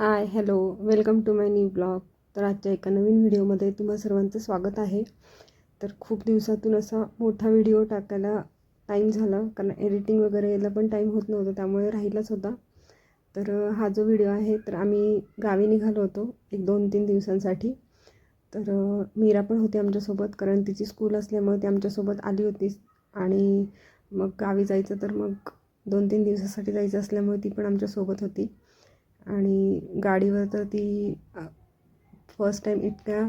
Hi hello welcome to my new blog तर आजच्या एका नवीन व्हिडिओमध्ये तुम्हा सर्वांचं स्वागत आहे. तर खूप दिवसातून असा मोठा व्हिडिओ टाकायला टाईम झाला कारण एडिटिंग वगैरे याला पण टाईम होत नव्हता त्यामुळे राहिलाच होता. तर हा जो व्हिडिओ आहे तर आम्ही गावी निघालो होतो एक दोन तीन दिवसांसाठी. तर मीरा पण होती आमच्यासोबत कारण तिची स्कूल असल्यामुळे ती आमच्यासोबत आली होती. आणि मग गावी जायचं तर मग दोन तीन दिवसासाठी जायचं असल्यामुळे ती पण आमच्यासोबत होती. आणि गाडीवर तर ती फर्स्ट टाईम इतक्या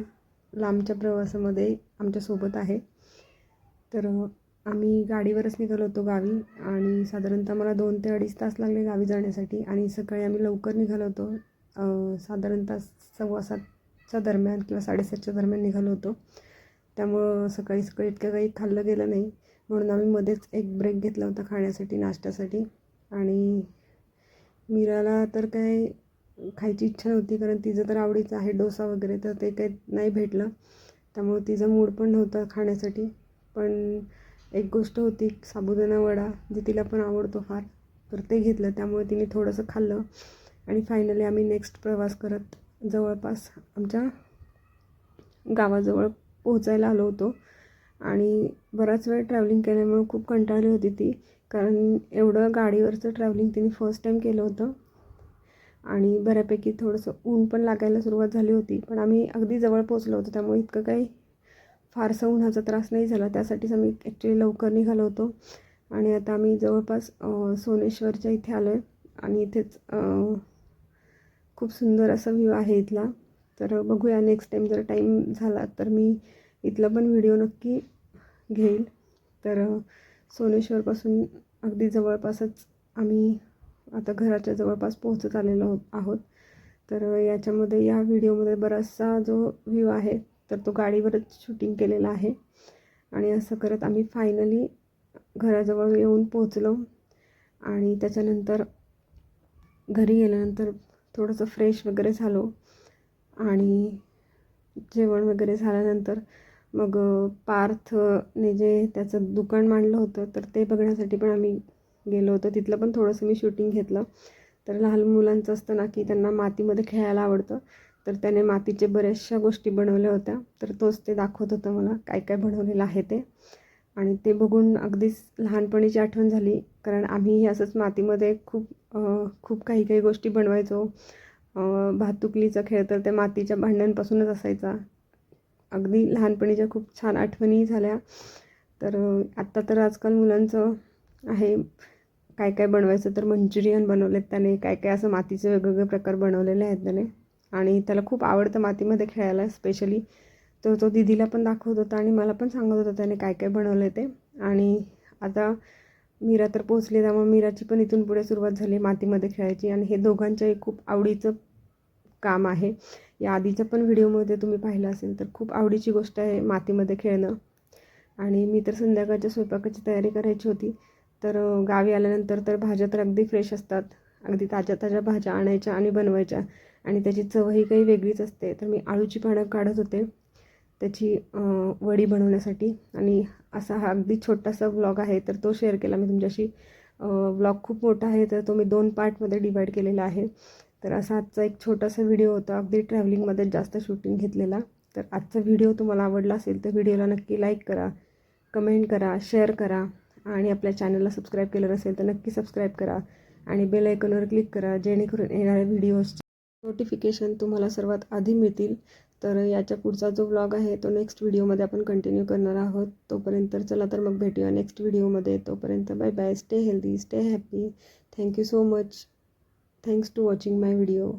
लांबच्या प्रवासामध्ये आमच्यासोबत आहे. तर आम्ही गाडीवरच निघालो होतो गावी आणि साधारणतः मला दोन ते अडीच तास लागले गावी जाण्यासाठी आणि सकाळी आम्ही लवकर निघालो होतो. साधारणतः सव्वा सातच्या दरम्यान किंवा साडेसातच्या दरम्यान निघालो होतो. त्यामुळं सकाळी सकाळी इतकं काही खाल्लं गेलं नाही. म्हणून आम्ही मध्येच एक ब्रेक घेतला होता खाण्यासाठी नाश्त्यासाठी आणि मीराला तर काय खायची इच्छा नव्हती कारण तिचं तर आवडीचं आहे डोसा वगैरे तर ते काही नाही भेटलं. त्यामुळे तिचा मूड पण नव्हता खाण्यासाठी. पण एक गोष्ट होती साबुदाणा वडा जे तिला पण आवडतो फार तर ते घेतलं. त्यामुळे तिने थोडंसं खाल्लं. आणि फायनली आम्ही नेक्स्ट प्रवास करत जवळपास आमच्या गावाजवळ पोहोचायला आलो होतो. आणि बराच वेळ ट्रॅव्हलिंग केल्यामुळे खूप कंटाळली होती ती. कारण एवढं गाडीवरचं ट्रॅव्हलिंग तिने फर्स्ट टाईम केलं होतं. आणि बऱ्यापैकी थोडंसं ऊन पण लागायला सुरुवात झाली होती. पण आम्ही अगदी जवळ पोचलो होतो. त्यामुळे इतकं काही फारसा उन्हाचा त्रास नाही झाला. त्यासाठीच आम्ही ॲक्च्युली लवकर निघालो होतो. आणि आता आम्ही जवळपास सोनेश्वरच्या इथे आलो आहे आणि इथेच खूप सुंदर असा व्ह्यू आहे इथला. तर बघूया नेक्स्ट टाईम जर टाईम झाला तर मी इथला पण व्हिडिओ नक्की घेईल. तर सोनेश्वरपासून अगदी जवळपासच आम्ही आता घराच्या जवळपास पोहोचत आलेलो आहोत. तर याच्यामध्ये या व्हिडिओमध्ये बराचसा जो व्ह्यू आहे तर तो गाडीवरच शूटिंग केलेला आहे. आणि असं करत आम्ही फायनली घराजवळ येऊन पोचलो आणि त्याच्यानंतर घरी गेल्यानंतर थोडंसं फ्रेश वगैरे झालो. आणि जेवण वगैरे झाल्यानंतर मग पार्थने जे त्याचं दुकान मांडलं होतं तर ते बघण्यासाठी पण आम्ही गेलो होतो. तिथलं पण थोडंसं मी शूटिंग घेतलं. तर लहान मुलांचं असतं ना की त्यांना मातीमध्ये खेळायला आवडतं. तर त्याने मातीचे बऱ्याचशा गोष्टी बनवल्या होत्या. तर तोच ते दाखवत होतं मला काय काय बनवलेलं आहे ते. आणि ते बघून अगदीच लहानपणीची आठवण झाली. कारण आम्ही असंच मातीमध्ये खूप खूप काही काही गोष्टी बनवायचो. भातुकलीचा खेळ तर त्या मातीच्या भांड्यांपासूनच असायचा. अगदी लहानपणीच्या खूप छान आठवणी झाल्या तर आत्ता तर आजकाल मुलांचं आहे काय काय बनवायचं तर मंचुरियन बनवलेत त्याने काय काय असं मातीचे वेगवेगळे प्रकार बनवलेले आहेत त्याने. आणि त्याला खूप आवडतं मातीमध्ये खेळायला स्पेशली तर तो दिदीला पण दाखवत होता आणि मला पण सांगत होता त्याने काय काय बनवलं ते. आणि आता मीरा तर पोचली त्यामुळे मीराची पण इथून पुढे सुरुवात झाली मातीमध्ये खेळायची. आणि हे दोघांच्याही खूप आवडीचं काम आहे. या आधीच्या पण व्हिडिओमध्ये तुम्ही पाहिलं असेल तर खूप आवडीची गोष्ट आहे मातीमध्ये खेळणं. आणि मी तर संध्याकाळच्या स्वयंपाकाची तयारी करायची होती. तर गावी आल्यानंतर तर भाज्या तर अगदी फ्रेश असतात. अगदी ताज्या ताज्या भाज्या आणायच्या आणि बनवायच्या. आणि त्याची चवही काही वेगळीच असते. तर मी आळूची पानं काढत होते. त्याची वडी बनवण्यासाठी. आणि असा हा अगदी छोटासा व्लॉग आहे. तर तो शेअर केला मी तुमच्याशी. व्लॉग खूप मोठा आहे. तर तो मी दोन पार्टमध्ये डिवाईड केलेला आहे. तर असा आजचा एक छोटासा व्हिडिओ होता. अगदी ट्रॅव्हलिंगमध्ये जास्त शूटिंग घेतलेला. तर आजचा व्हिडिओ तुम्हाला आवडला असेल तर व्हिडिओला नक्की लाईक करा कमेंट करा शेअर करा आणि आपल्या चॅनलला सबस्क्राईब केलं नसेल तर नक्की सबस्क्राईब करा आणि बेल आयकॉनवर क्लिक करा जेणेकरून येणाऱ्या व्हिडिओजचे नोटिफिकेशन तुम्हाला सर्वात आधी मिळतील. तर याच्या पुढचा जो व्लॉग आहे तो नेक्स्ट व्हिडिओमध्ये आपण कंटिन्यू करणार आहोत. तोपर्यंत तर चला तर मग भेटूया नेक्स्ट व्हिडिओमध्ये तोपर्यंत bye bye stay healthy stay happy thank you so much thanks to watching my video